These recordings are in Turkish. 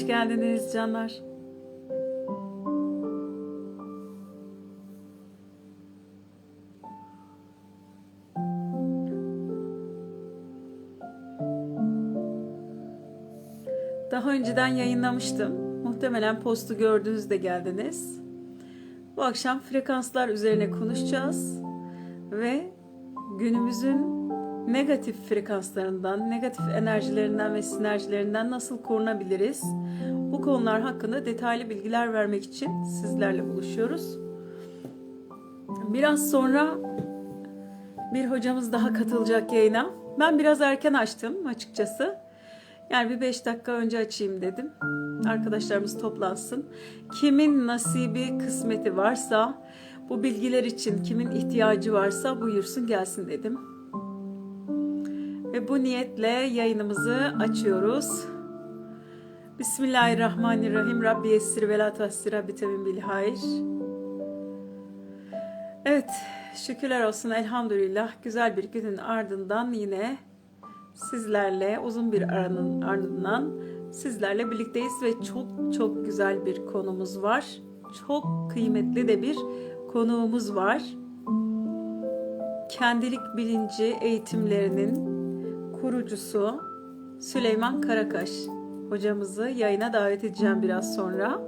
Hoş geldiniz canlar. Daha önceden yayınlamıştım. Muhtemelen postu gördüğünüzde geldiniz. Bu akşam frekanslar üzerine konuşacağız ve günümüzün negatif frekanslarından, negatif enerjilerinden ve sinerjilerinden nasıl korunabiliriz? Bu konular hakkında detaylı bilgiler vermek için sizlerle buluşuyoruz. Biraz sonra bir hocamız daha katılacak yayına. Ben biraz erken açtım açıkçası. Yani bir 5 dakika önce açayım dedim. Arkadaşlarımız toplansın. Kimin nasibi, kısmeti varsa, bu bilgiler için kimin ihtiyacı varsa buyursun gelsin dedim. Ve bu niyetle yayınımızı açıyoruz. Bismillahirrahmanirrahim. Rabbi yessir ve la tahsir Rabbi temin bil hayr. Evet, şükürler olsun elhamdülillah. Güzel bir günün ardından yine sizlerle uzun bir aranın ardından sizlerle birlikteyiz ve çok çok güzel bir konumuz var. Çok kıymetli de bir konuğumuz var. Kendilik bilinci eğitimlerinin kurucusu Süleyman Karakaş hocamızı yayına davet edeceğim biraz sonra.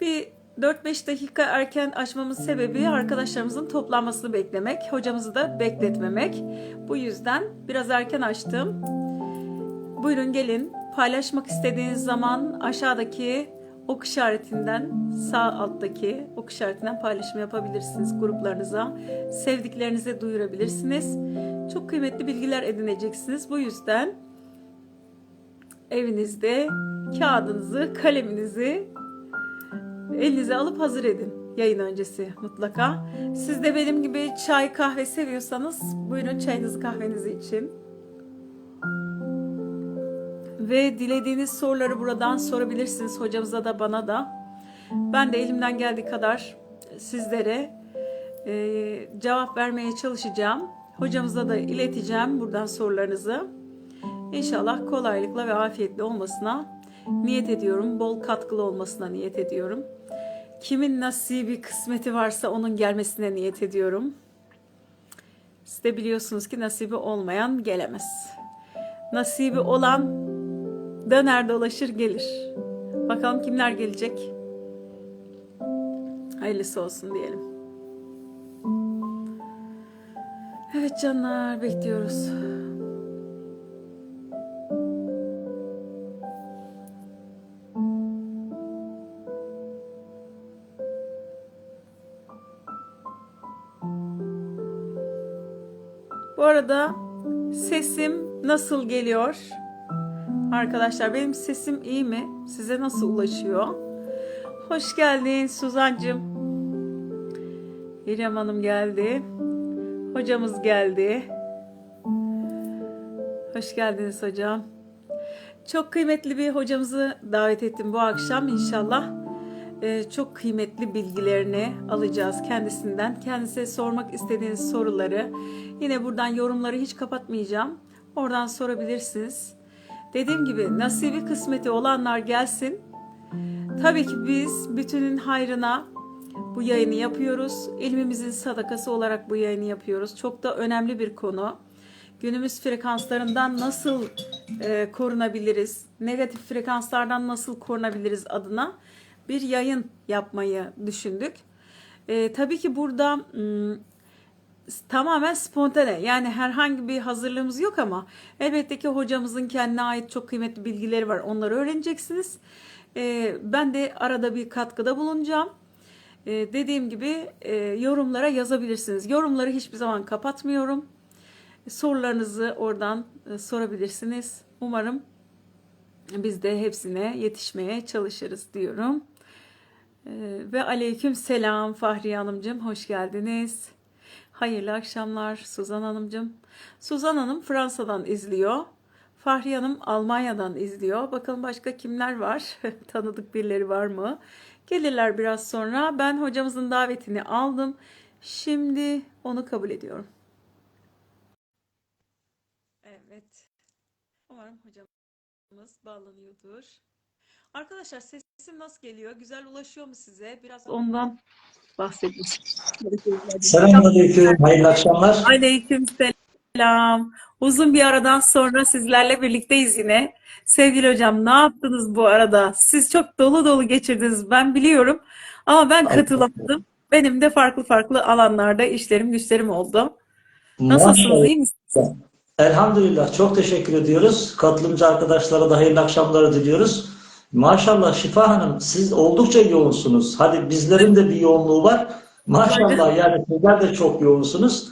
Bir 4-5 dakika erken açmamın sebebi arkadaşlarımızın toplanmasını beklemek, hocamızı da bekletmemek. Bu yüzden biraz erken açtım. Buyurun gelin. Paylaşmak istediğiniz zaman aşağıdaki ok işaretinden sağ alttaki ok işaretinden paylaşım yapabilirsiniz gruplarınıza. Sevdiklerinize duyurabilirsiniz. Çok kıymetli bilgiler edineceksiniz. Bu yüzden evinizde kağıdınızı, kaleminizi elinize alıp hazır edin yayın öncesi mutlaka. Siz de benim gibi çay kahve seviyorsanız buyurun çayınızı kahvenizi için. Ve dilediğiniz soruları buradan sorabilirsiniz hocamıza da bana da. Ben de elimden geldiği kadar sizlere e, cevap vermeye çalışacağım. Hocamıza da ileteceğim buradan sorularınızı. İnşallah kolaylıkla ve afiyetle olmasına niyet ediyorum. Bol katkılı olmasına niyet ediyorum. Kimin nasibi, kısmeti varsa onun gelmesine niyet ediyorum. Siz de biliyorsunuz ki nasibi olmayan gelemez. Nasibi olan döner dolaşır gelir. Bakalım kimler gelecek? Hayırlısı olsun diyelim. Evet canlar bekliyoruz. Bu arada sesim nasıl geliyor? Arkadaşlar benim sesim iyi mi? Size nasıl ulaşıyor? Hoş geldin Suzancığım. İrem Hanım geldi. Hocamız geldi. Hoş geldiniz hocam. Çok kıymetli bir hocamızı davet ettim bu akşam inşallah. Ee, çok kıymetli bilgilerini alacağız kendisinden. Kendisine sormak istediğiniz soruları yine buradan yorumları hiç kapatmayacağım. Oradan sorabilirsiniz. Dediğim gibi nasibi kısmeti olanlar gelsin. Tabii ki biz bütünün hayrına bu yayını yapıyoruz. İlmimizin sadakası olarak bu yayını yapıyoruz. Çok da önemli bir konu. Günümüz frekanslarından nasıl e, korunabiliriz? Negatif frekanslardan nasıl korunabiliriz adına bir yayın yapmayı düşündük. E, tabii ki burada m, tamamen spontane yani herhangi bir hazırlığımız yok ama elbette ki hocamızın kendine ait çok kıymetli bilgileri var. Onları öğreneceksiniz. E, ben de arada bir katkıda bulunacağım. E, dediğim gibi e, yorumlara yazabilirsiniz. Yorumları hiçbir zaman kapatmıyorum. Sorularınızı oradan e, sorabilirsiniz. Umarım biz de hepsine yetişmeye çalışırız diyorum. E, ve aleyküm selam Fahriye Hanımcığım hoş geldiniz. Hayırlı akşamlar Suzan Hanımcığım. Suzan Hanım Fransa'dan izliyor. Fahriye Hanım Almanya'dan izliyor. Bakalım başka kimler var? Tanıdık birileri var mı? Gelirler biraz sonra. Ben hocamızın davetini aldım. Şimdi onu kabul ediyorum. Evet. Umarım hocam bağlanıyordur. Arkadaşlar sesim nasıl geliyor? Güzel ulaşıyor mu size? Biraz ondan bahsedeyim. Selamünaleyküm, hayırlı akşamlar. Aleyküm selam. Uzun bir aradan sonra sizlerle birlikteyiz yine. Sevgili hocam ne yaptınız bu arada? Siz çok dolu dolu geçirdiniz ben biliyorum. Ama ben katılamadım. Benim de farklı farklı alanlarda işlerim güçlerim oldu. Nasılsınız? İyi misiniz? Elhamdülillah, çok teşekkür ediyoruz. Katılımcı arkadaşlara da hayırlı akşamları diliyoruz. Maşallah Şifa Hanım, siz oldukça yoğunsunuz. Hadi bizlerin de bir yoğunluğu var. Maşallah yani sizler de çok yoğunsunuz.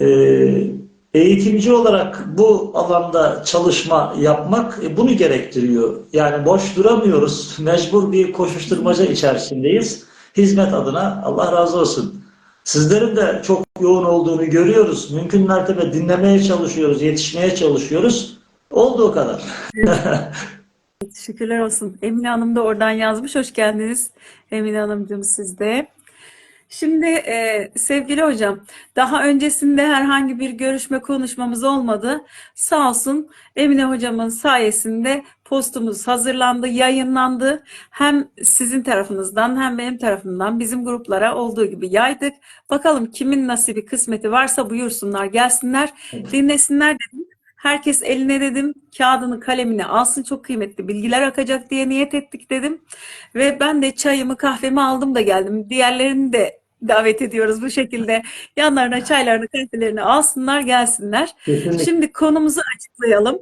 Ee, eğitimci olarak bu alanda çalışma yapmak e, bunu gerektiriyor. Yani boş duramıyoruz. Mecbur bir koşuşturmaca içerisindeyiz. Hizmet adına Allah razı olsun. Sizlerin de çok yoğun olduğunu görüyoruz. Mümkün mertebe dinlemeye çalışıyoruz, yetişmeye çalışıyoruz. Olduğu kadar. Şükürler olsun. Emine Hanım da oradan yazmış. Hoş geldiniz Emine Hanımcığım siz de. Şimdi e, sevgili hocam, daha öncesinde herhangi bir görüşme konuşmamız olmadı. Sağ olsun Emine hocamın sayesinde postumuz hazırlandı, yayınlandı. Hem sizin tarafınızdan hem benim tarafımdan bizim gruplara olduğu gibi yaydık. Bakalım kimin nasibi, kısmeti varsa buyursunlar, gelsinler, dinlesinler dedim. Herkes eline dedim kağıdını kalemini alsın çok kıymetli bilgiler akacak diye niyet ettik dedim. Ve ben de çayımı kahvemi aldım da geldim. Diğerlerini de davet ediyoruz bu şekilde. Yanlarına çaylarını kahvelerini alsınlar gelsinler. Kesinlikle. Şimdi konumuzu açıklayalım.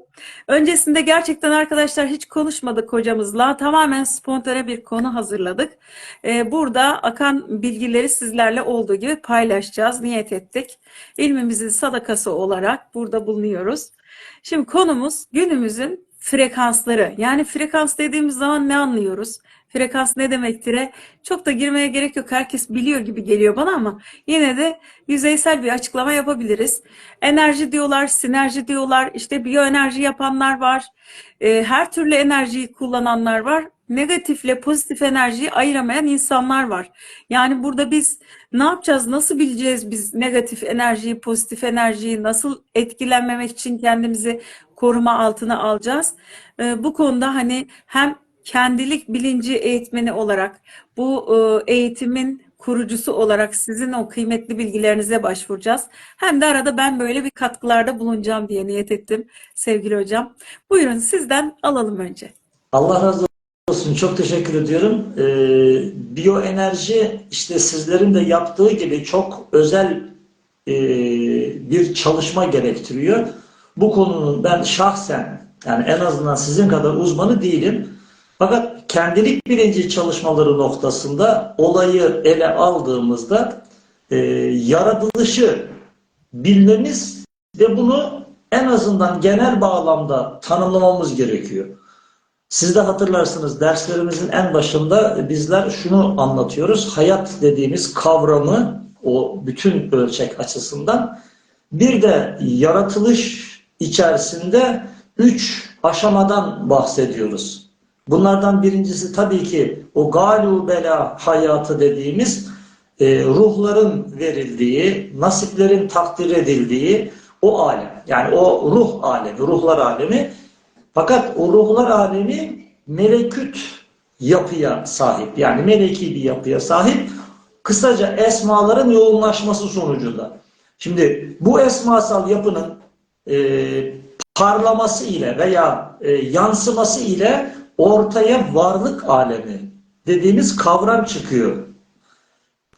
Öncesinde gerçekten arkadaşlar hiç konuşmadık hocamızla. Tamamen spontane bir konu hazırladık. Ee, burada akan bilgileri sizlerle olduğu gibi paylaşacağız. Niyet ettik. İlmimizin sadakası olarak burada bulunuyoruz. Şimdi konumuz günümüzün frekansları. Yani frekans dediğimiz zaman ne anlıyoruz? Frekans ne demektir? Çok da girmeye gerek yok. Herkes biliyor gibi geliyor bana ama yine de yüzeysel bir açıklama yapabiliriz. Enerji diyorlar, sinerji diyorlar, işte biyoenerji yapanlar var. Ee, her türlü enerjiyi kullananlar var. Negatifle pozitif enerjiyi ayıramayan insanlar var. Yani burada biz ne yapacağız? Nasıl bileceğiz biz negatif enerjiyi, pozitif enerjiyi nasıl etkilenmemek için kendimizi koruma altına alacağız? Ee, bu konuda hani hem kendilik bilinci eğitmeni olarak bu e, eğitimin kurucusu olarak sizin o kıymetli bilgilerinize başvuracağız. Hem de arada ben böyle bir katkılarda bulunacağım diye niyet ettim sevgili hocam. Buyurun sizden alalım önce. Allah razı olsun. Çok teşekkür ediyorum. Ee, biyoenerji işte sizlerin de yaptığı gibi çok özel e, bir çalışma gerektiriyor. Bu konunun ben şahsen yani en azından sizin kadar uzmanı değilim. Fakat kendilik bilinci çalışmaları noktasında olayı ele aldığımızda e, yaratılışı bilmemiz ve bunu en azından genel bağlamda tanımlamamız gerekiyor. Siz de hatırlarsınız derslerimizin en başında bizler şunu anlatıyoruz. Hayat dediğimiz kavramı o bütün ölçek açısından bir de yaratılış içerisinde üç aşamadan bahsediyoruz. Bunlardan birincisi tabii ki o galu bela hayatı dediğimiz e, ruhların verildiği, nasiplerin takdir edildiği o alem. Yani o ruh alemi, ruhlar alemi. Fakat o ruhlar alemi meleküt yapıya sahip. Yani meleki bir yapıya sahip. Kısaca esmaların yoğunlaşması sonucunda. Şimdi bu esmasal yapının e, parlaması ile veya e, yansıması ile ortaya varlık alemi dediğimiz kavram çıkıyor.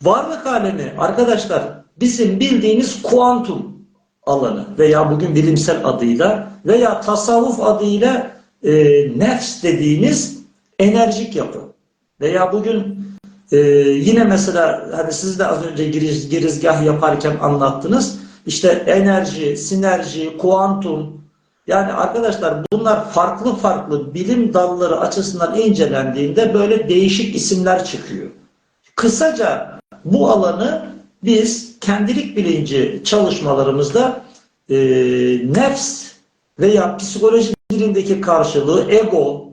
Varlık alemi arkadaşlar bizim bildiğimiz kuantum alanı veya bugün bilimsel adıyla veya tasavvuf adıyla e, nefs dediğimiz enerjik yapı. Veya bugün e, yine mesela hani siz de az önce giriz, girizgah yaparken anlattınız. İşte enerji, sinerji, kuantum yani arkadaşlar bunlar farklı farklı bilim dalları açısından incelendiğinde böyle değişik isimler çıkıyor. Kısaca bu alanı biz kendilik bilinci çalışmalarımızda e, nefs veya psikoloji dilindeki karşılığı ego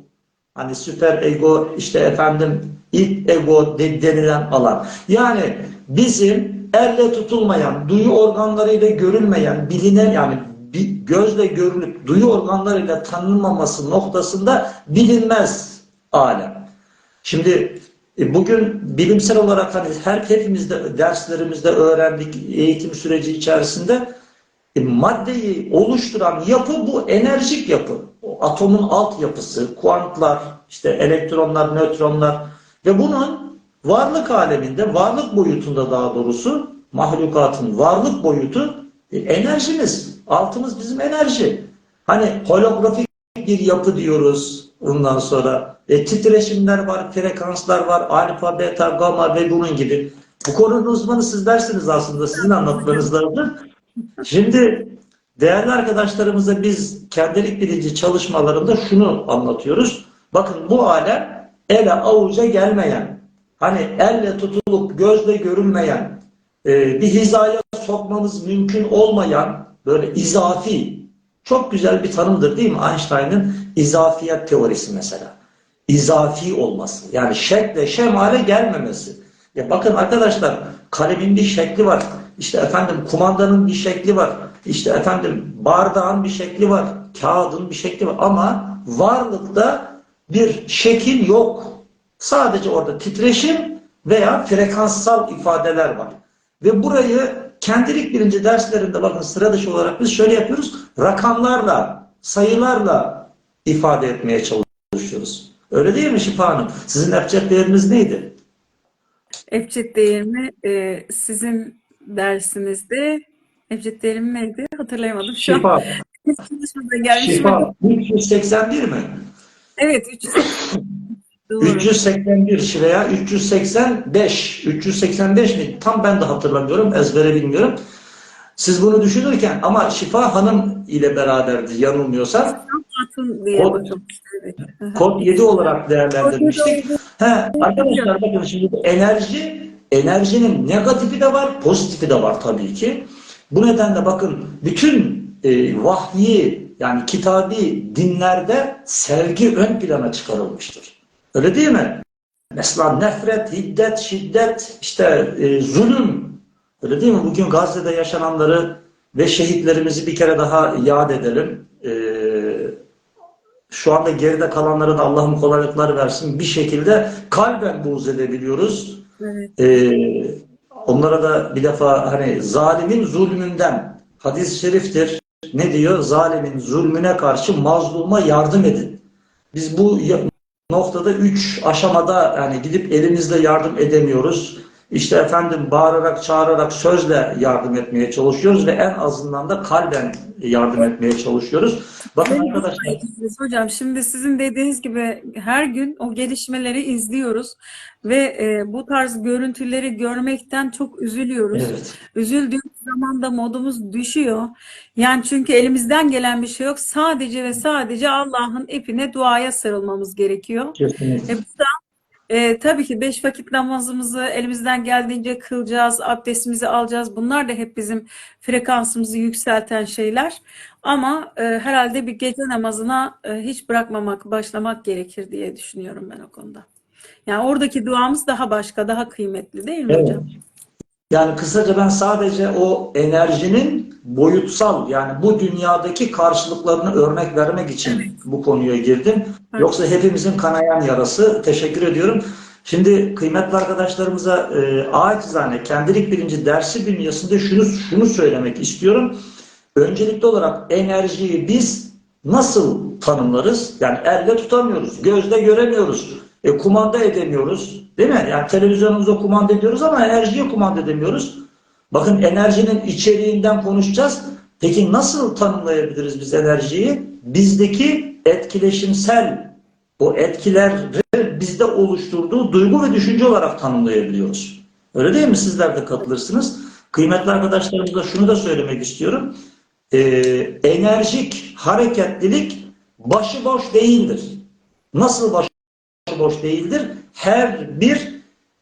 hani süper ego işte efendim ilk ego de- denilen alan. Yani bizim elle tutulmayan, duyu organlarıyla görülmeyen, bilinen yani bir gözle görülüp duyu organlarıyla tanınmaması noktasında bilinmez alem. Şimdi e, bugün bilimsel olarak hani her hepimiz de derslerimizde öğrendik eğitim süreci içerisinde e, maddeyi oluşturan yapı bu enerjik yapı. O atomun alt yapısı, kuantlar, işte elektronlar, nötronlar ve bunun varlık aleminde, varlık boyutunda daha doğrusu mahlukatın varlık boyutu e, enerjimiz. Altımız bizim enerji. Hani holografik bir yapı diyoruz ondan sonra. E, titreşimler var, frekanslar var, alfa, beta, gamma ve bunun gibi. Bu konunun uzmanı siz dersiniz aslında. Sizin anlatmanız lazım. Şimdi değerli arkadaşlarımıza biz kendilik bilinci çalışmalarında şunu anlatıyoruz. Bakın bu alem ele avuca gelmeyen, hani elle tutulup gözle görünmeyen, e, bir hizaya sokmamız mümkün olmayan böyle izafi, çok güzel bir tanımdır değil mi? Einstein'ın izafiyet teorisi mesela. İzafi olması. Yani şekle şemale gelmemesi. Ya bakın arkadaşlar kalemin bir şekli var. İşte efendim kumandanın bir şekli var. İşte efendim bardağın bir şekli var. Kağıdın bir şekli var. Ama varlıkta bir şekil yok. Sadece orada titreşim veya frekanssal ifadeler var. Ve burayı kendilik birinci derslerinde bakın sıra dışı olarak biz şöyle yapıyoruz. Rakamlarla, sayılarla ifade etmeye çalışıyoruz. Öyle değil mi Şifa Hanım? Sizin yapacak değeriniz neydi? Ebced değerimi e, sizin dersinizde Ebced değerimi neydi? Hatırlayamadım şu an. Şifa. Çalışmadan gelmiş Şifa 381 mi? Evet 300. Doğru. 381 veya 385. 385 mi? Tam ben de hatırlamıyorum. Ezbere bilmiyorum. Siz bunu düşünürken ama Şifa Hanım ile beraberdi yanılmıyorsam. Kod-. Kod 7 olarak değerlendirmiştik. He, arkadaşlar bakın şimdi enerji, enerjinin negatifi de var, pozitifi de var tabii ki. Bu nedenle bakın bütün e, vahyi yani kitabi dinlerde sevgi ön plana çıkarılmıştır. Öyle değil mi? Mesela nefret, hiddet, şiddet, işte e, zulüm. Öyle değil mi? Bugün Gazze'de yaşananları ve şehitlerimizi bir kere daha yad edelim. E, şu anda geride kalanlara da Allah'ım kolaylıklar versin. Bir şekilde kalben buğz edebiliyoruz. Evet. Ee, onlara da bir defa hani zalimin zulmünden hadis-i şeriftir. Ne diyor? Zalimin zulmüne karşı mazluma yardım edin. Biz bu noktada üç aşamada yani gidip elimizle yardım edemiyoruz. İşte efendim bağırarak, çağırarak, sözle yardım etmeye çalışıyoruz ve en azından da kalben yardım etmeye çalışıyoruz. Bakın Benim arkadaşlar Hocam şimdi sizin dediğiniz gibi her gün o gelişmeleri izliyoruz ve e, bu tarz görüntüleri görmekten çok üzülüyoruz. evet. Üzüldüğümüz zaman da modumuz düşüyor. Yani çünkü elimizden gelen bir şey yok. Sadece ve sadece Allah'ın ipine duaya sarılmamız gerekiyor. Kesinlikle. E, bu da e, tabii ki beş vakit namazımızı elimizden geldiğince kılacağız, abdestimizi alacağız. Bunlar da hep bizim frekansımızı yükselten şeyler. Ama e, herhalde bir gece namazına e, hiç bırakmamak, başlamak gerekir diye düşünüyorum ben o konuda. Yani oradaki duamız daha başka, daha kıymetli değil mi Evet. hocam? Yani kısaca ben sadece o enerjinin boyutsal yani bu dünyadaki karşılıklarını örnek vermek için bu konuya girdim. Evet. Yoksa hepimizin kanayan yarası. Teşekkür ediyorum. Şimdi kıymetli arkadaşlarımıza e, acizane kendilik bilinci dersi bünyesinde şunu şunu söylemek istiyorum. Öncelikli olarak enerjiyi biz nasıl tanımlarız? Yani elle tutamıyoruz, gözle göremiyoruz, e, kumanda edemiyoruz. Değil mi? Yani televizyonumuza kumanda ediyoruz ama enerjiyi kumanda edemiyoruz. Bakın enerjinin içeriğinden konuşacağız. Peki nasıl tanımlayabiliriz biz enerjiyi? Bizdeki etkileşimsel o etkileri bizde oluşturduğu duygu ve düşünce olarak tanımlayabiliyoruz. Öyle değil mi? Sizler de katılırsınız. Kıymetli arkadaşlarımıza şunu da söylemek istiyorum. Ee, enerjik hareketlilik başıboş değildir. Nasıl başıboş değildir? Her bir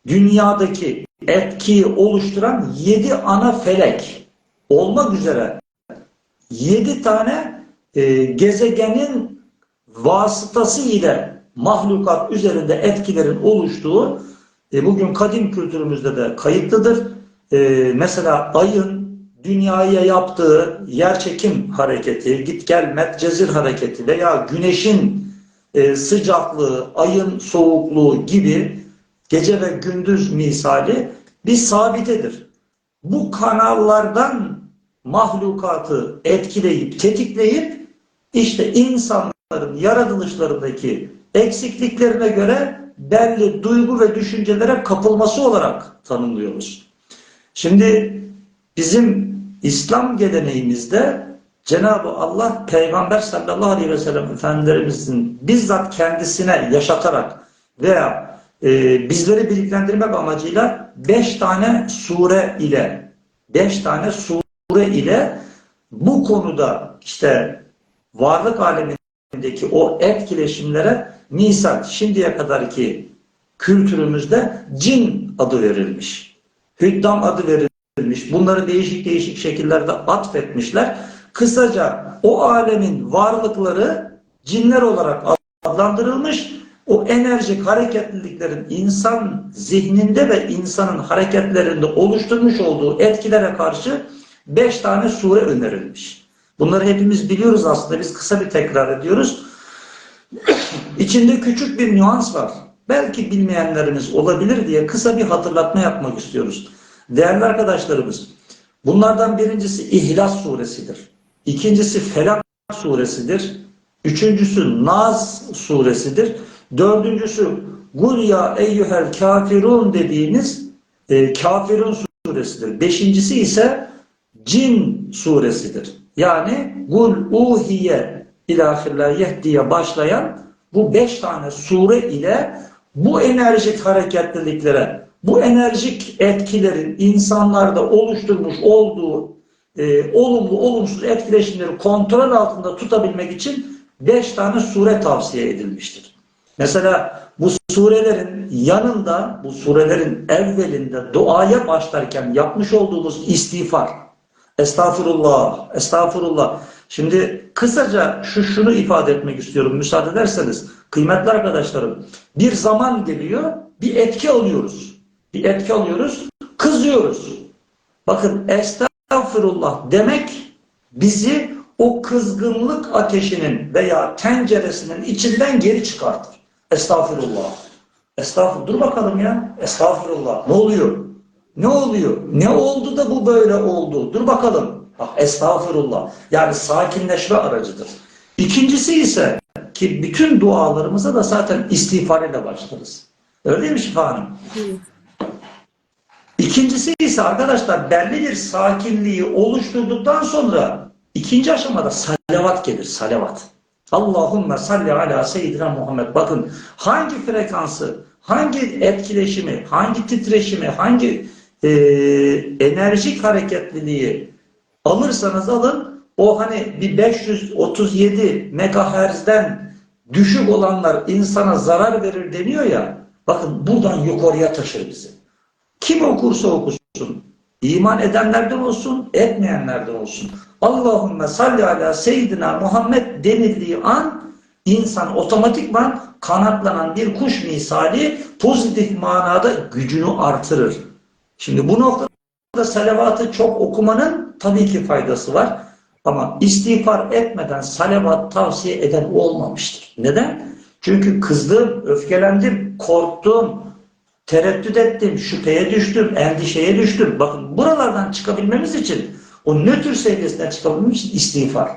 dünyadaki etkiyi oluşturan yedi ana felek olmak üzere yedi tane e, gezegenin vasıtası ile mahlukat üzerinde etkilerin oluştuğu e, bugün kadim kültürümüzde de kayıtlıdır. E, mesela ayın dünyaya yaptığı yer çekim hareketi, git gel metcezir hareketi veya güneşin e, sıcaklığı, ayın soğukluğu gibi gece ve gündüz misali bir sabitedir. Bu kanallardan mahlukatı etkileyip, tetikleyip işte insanların yaratılışlarındaki eksikliklerine göre belli duygu ve düşüncelere kapılması olarak tanımlıyoruz. Şimdi bizim İslam geleneğimizde Cenab-ı Allah Peygamber sallallahu aleyhi ve sellem Efendilerimizin bizzat kendisine yaşatarak veya e, bizleri bilgilendirmek amacıyla beş tane sure ile beş tane sure ile bu konuda işte varlık alemindeki o etkileşimlere misal şimdiye kadarki kültürümüzde cin adı verilmiş. Hüddam adı verilmiş. Bunları değişik değişik şekillerde atfetmişler. Kısaca o alemin varlıkları cinler olarak adlandırılmış. O enerjik hareketliliklerin insan zihninde ve insanın hareketlerinde oluşturmuş olduğu etkilere karşı beş tane sure önerilmiş. Bunları hepimiz biliyoruz aslında. Biz kısa bir tekrar ediyoruz. İçinde küçük bir nüans var. Belki bilmeyenlerimiz olabilir diye kısa bir hatırlatma yapmak istiyoruz. Değerli arkadaşlarımız, bunlardan birincisi İhlas suresidir. İkincisi Felak suresidir. Üçüncüsü Naz suresidir. Dördüncüsü Gul ya eyyuhel kafirun dediğimiz e, Kafirun suresidir. Beşincisi ise Cin suresidir. Yani Gul uhiye ilahirler diye başlayan bu beş tane sure ile bu enerjik hareketliliklere, bu enerjik etkilerin insanlarda oluşturmuş olduğu e, olumlu olumsuz etkileşimleri kontrol altında tutabilmek için beş tane sure tavsiye edilmiştir. Mesela bu surelerin yanında, bu surelerin evvelinde duaya başlarken yapmış olduğumuz istiğfar, estağfurullah, estağfurullah. Şimdi kısaca şu şunu ifade etmek istiyorum müsaade ederseniz. Kıymetli arkadaşlarım, bir zaman geliyor, bir etki alıyoruz. Bir etki alıyoruz, kızıyoruz. Bakın estağfurullah demek bizi o kızgınlık ateşinin veya tenceresinin içinden geri çıkartır. Estağfurullah. Estağfurullah. Dur bakalım ya. Estağfurullah. Ne oluyor? Ne oluyor? Ne oldu da bu böyle oldu? Dur bakalım. Bak estağfurullah. Yani sakinleşme aracıdır. İkincisi ise ki bütün dualarımıza da zaten istiğfar ile başlarız. Öyle değil mi Şifa Hanım? İkincisi ise arkadaşlar belli bir sakinliği oluşturduktan sonra ikinci aşamada salavat gelir. Salavat. Allahümme salli ala seyyidina Muhammed. Bakın hangi frekansı, hangi etkileşimi, hangi titreşimi, hangi e, enerjik hareketliliği alırsanız alın o hani bir 537 megahertzden düşük olanlar insana zarar verir deniyor ya bakın buradan yukarıya taşır bizi. Kim okursa okusun iman edenlerden olsun etmeyenlerden olsun Allahümme salli ala seyyidina Muhammed denildiği an insan otomatikman kanatlanan bir kuş misali pozitif manada gücünü artırır. Şimdi bu noktada salavatı çok okumanın tabii ki faydası var. Ama istiğfar etmeden salavat tavsiye eden olmamıştır. Neden? Çünkü kızdım, öfkelendim, korktum, tereddüt ettim, şüpheye düştüm, endişeye düştüm. Bakın buralardan çıkabilmemiz için o nötr seviyesinden çıkabilmek için istiğfar.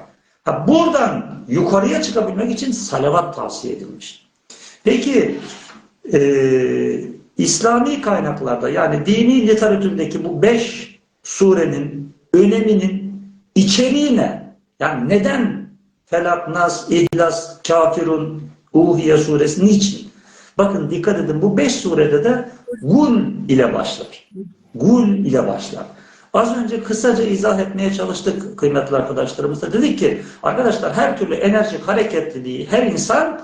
Ha, buradan yukarıya çıkabilmek için salavat tavsiye edilmiş. Peki e, İslami kaynaklarda yani dini literatürdeki bu beş surenin öneminin içeriği ne? Yani neden Felak, Nas, İhlas, Kafirun, Uhiye suresi niçin? Bakın dikkat edin bu beş surede de gul ile başlar. Gul ile başlar. Az önce kısaca izah etmeye çalıştık kıymetli arkadaşlarımızla. Dedik ki arkadaşlar her türlü enerjik hareketliliği her insan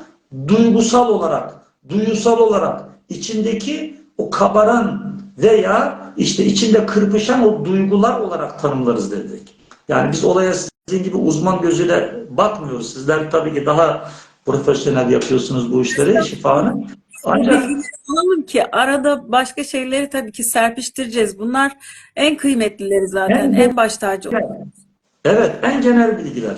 duygusal olarak, duyusal olarak içindeki o kabaran veya işte içinde kırpışan o duygular olarak tanımlarız dedik. Yani biz olaya sizin gibi uzman gözüyle bakmıyoruz. Sizler tabii ki daha profesyonel yapıyorsunuz bu işleri şifanın. Ancak alalım ki arada başka şeyleri tabii ki serpiştireceğiz. Bunlar en kıymetlileri zaten. En- En baş tacı. Evet, en genel bilgiler.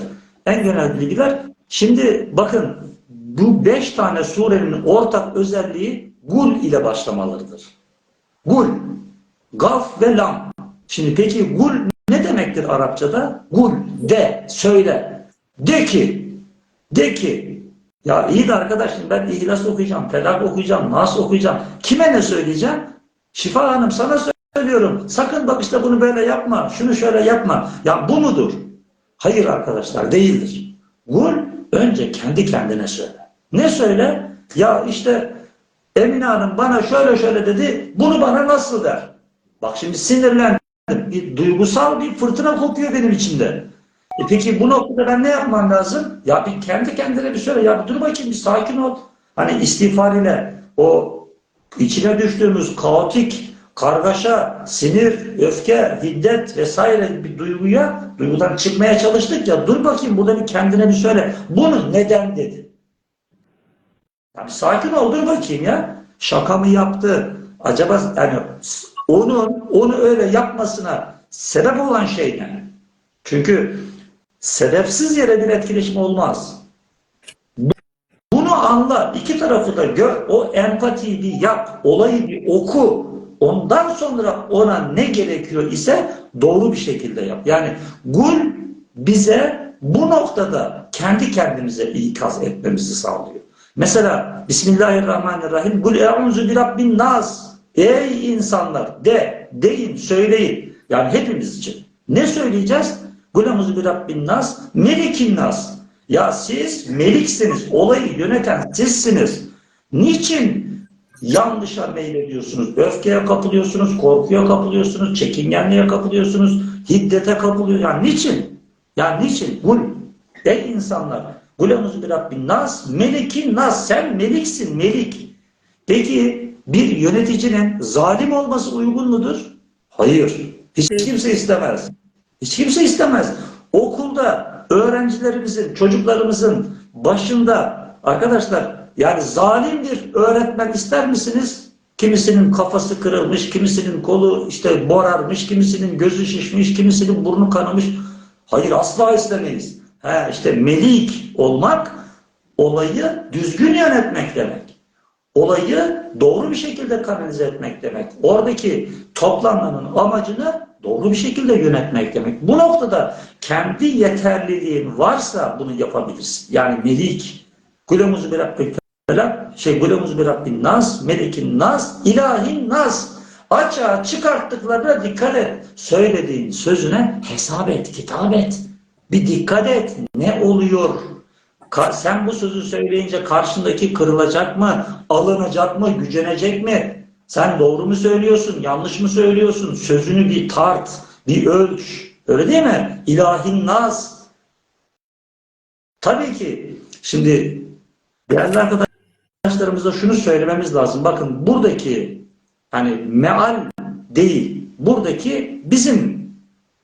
En genel bilgiler. Şimdi bakın bu beş tane surenin ortak özelliği gul ile başlamalarıdır. Gul, gaf ve lam. Şimdi peki gul ne demektir Arapçada? Gul, de, söyle. De ki, de ki. Ya iyi de arkadaşım ben İhlas okuyacağım, Felak okuyacağım, Nas okuyacağım. Kime ne söyleyeceğim? Şifa Hanım sana söylüyorum. Sakın bak işte bunu böyle yapma, şunu şöyle yapma. Ya bu mudur? Hayır arkadaşlar değildir. Kul önce kendi kendine söyle. Ne söyle? Ya işte Emine Hanım bana şöyle şöyle dedi. Bunu bana nasıl der? Bak şimdi sinirlendim. Bir duygusal bir fırtına kopuyor benim içimde. E peki bu noktada ben ne yapmam lazım? Ya bir kendi kendine bir söyle. Ya dur bakayım bir sakin ol. Hani istiğfar ile o içine düştüğümüz kaotik, kargaşa, sinir, öfke, hiddet vesaire bir duyguya, duygudan çıkmaya çalıştık ya dur bakayım burada bir kendine bir söyle. Bunu neden dedi? Yani sakin ol dur bakayım ya. Şaka mı yaptı? Acaba yani onun onu öyle yapmasına sebep olan şey ne? Çünkü sebepsiz yere bir etkileşim olmaz. Bunu anla. iki tarafı da gör. O empatiyi bir yap. Olayı bir oku. Ondan sonra ona ne gerekiyor ise doğru bir şekilde yap. Yani gul bize bu noktada kendi kendimize ikaz etmemizi sağlıyor. Mesela Bismillahirrahmanirrahim Kul e'uzu bi rabbin nas Ey insanlar de, deyin, söyleyin. Yani hepimiz için. Ne söyleyeceğiz? Kul e'uzu bi rabbin nas Melikin nas ya siz meliksiniz, olayı yöneten sizsiniz. Niçin yanlışa meylediyorsunuz? Öfkeye kapılıyorsunuz, korkuya kapılıyorsunuz, çekingenliğe kapılıyorsunuz, hiddete kapılıyor. Yani niçin? Yani niçin? Kul. Ey insanlar! Kulemuzu bir Rabbin nas, melikin nas. Sen meliksin, melik. Peki bir yöneticinin zalim olması uygun mudur? Hayır. Hiç kimse istemez. Hiç kimse istemez. Okulda öğrencilerimizin, çocuklarımızın başında arkadaşlar yani zalim bir öğretmen ister misiniz? Kimisinin kafası kırılmış, kimisinin kolu işte morarmış, kimisinin gözü şişmiş, kimisinin burnu kanamış. Hayır asla istemeyiz. He, işte melik olmak olayı düzgün yönetmek demek. Olayı doğru bir şekilde kanalize etmek demek. Oradaki toplanmanın amacını doğru bir şekilde yönetmek demek. Bu noktada kendi yeterliliğin varsa bunu yapabilirsin. Yani melik, kulemuzu bir Rabbin şey kulemuzu bir Rabbin nas, melikin nas, ilahin nas. Açığa çıkarttıklarına dikkat et. Söylediğin sözüne hesap et, kitap et. Bir dikkat et. Ne oluyor? Sen bu sözü söyleyince karşındaki kırılacak mı? Alınacak mı? Gücenecek mi? Sen doğru mu söylüyorsun? Yanlış mı söylüyorsun? Sözünü bir tart, bir ölç. Öyle değil mi? İlahin naz. Tabii ki şimdi değerli arkadaşlarımıza şunu söylememiz lazım. Bakın buradaki hani meal değil. Buradaki bizim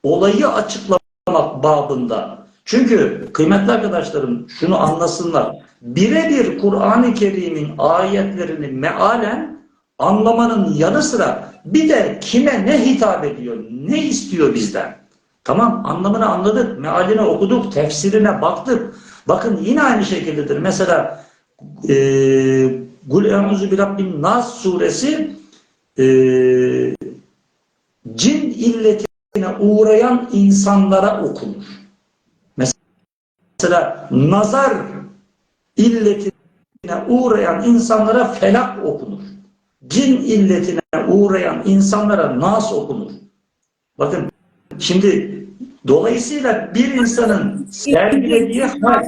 olayı açıklamak babında. Çünkü kıymetli arkadaşlarım şunu anlasınlar. Birebir Kur'an-ı Kerim'in ayetlerini mealen anlamanın yanı sıra bir de kime ne hitap ediyor, ne istiyor bizden? Tamam anlamını anladık, mealini okuduk, tefsirine baktık. Bakın yine aynı şekildedir. Mesela e, Kul Eûzu bi Nas suresi e, cin illetine uğrayan insanlara okunur. Mesela nazar illetine uğrayan insanlara felak okunur. Cin illetine uğrayan insanlara nas okunur. Bakın şimdi dolayısıyla bir insanın sergilediği hal.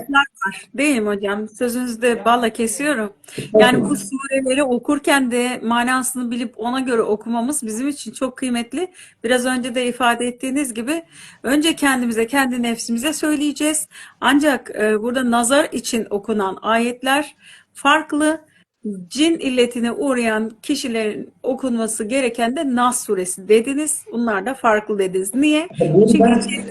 Değil mi hocam? Sözünüzde balla kesiyorum. Yani bu sureleri okurken de manasını bilip ona göre okumamız bizim için çok kıymetli. Biraz önce de ifade ettiğiniz gibi önce kendimize, kendi nefsimize söyleyeceğiz. Ancak e, burada nazar için okunan ayetler farklı. Cin illetine uğrayan kişilerin okunması gereken de Nas suresi dediniz. Bunlar da farklı dediniz. Niye? Bunu Çünkü ben- içerik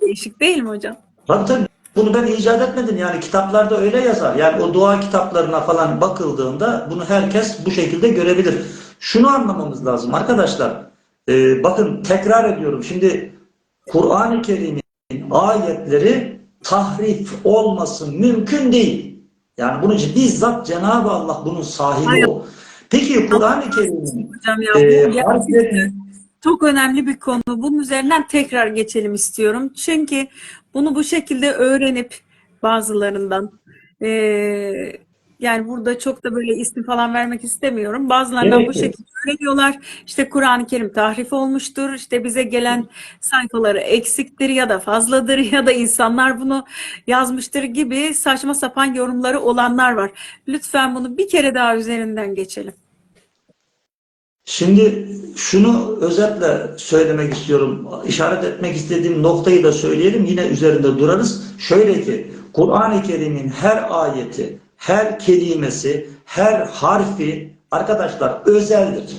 değişik değil mi hocam? Tabii tabii Bunu ben icat etmedim yani kitaplarda öyle yazar. Yani o dua kitaplarına falan bakıldığında bunu herkes bu şekilde görebilir. Şunu anlamamız lazım arkadaşlar. Ee, bakın tekrar ediyorum. Şimdi Kur'an-ı Kerim'in ayetleri tahrif olması mümkün değil. Yani için bizzat Cenab-ı Allah bunun sahibi Hayır. o. Peki Kur'an-ı Kerim'in e, çok önemli bir konu. Bunun üzerinden tekrar geçelim istiyorum. Çünkü bunu bu şekilde öğrenip bazılarından eee, yani burada çok da böyle isim falan vermek istemiyorum. Bazılarından Evet, bu şekilde öğreniyorlar. İşte Kur'an-ı Kerim tahrif olmuştur. İşte bize gelen sayfaları eksiktir ya da fazladır ya da insanlar bunu yazmıştır gibi saçma sapan yorumları olanlar var. Lütfen bunu bir kere daha üzerinden geçelim. Şimdi şunu özetle söylemek istiyorum. İşaret etmek istediğim noktayı da söyleyelim. Yine üzerinde durarız. Şöyle ki Kur'an-ı Kerim'in her ayeti, her kelimesi, her harfi arkadaşlar özeldir.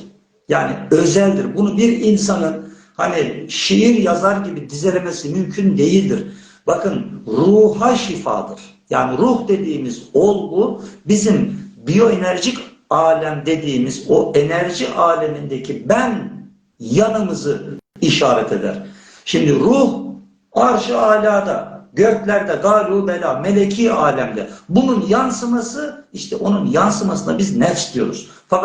Yani özeldir. Bunu bir insanın hani şiir yazar gibi dizelemesi mümkün değildir. Bakın ruha şifadır. Yani ruh dediğimiz olgu bizim biyoenerjik alem dediğimiz o enerji alemindeki ben yanımızı işaret eder. Şimdi ruh arş-ı alada, göklerde, galu bela, meleki alemde. Bunun yansıması işte onun yansımasına biz nefs diyoruz. Fakat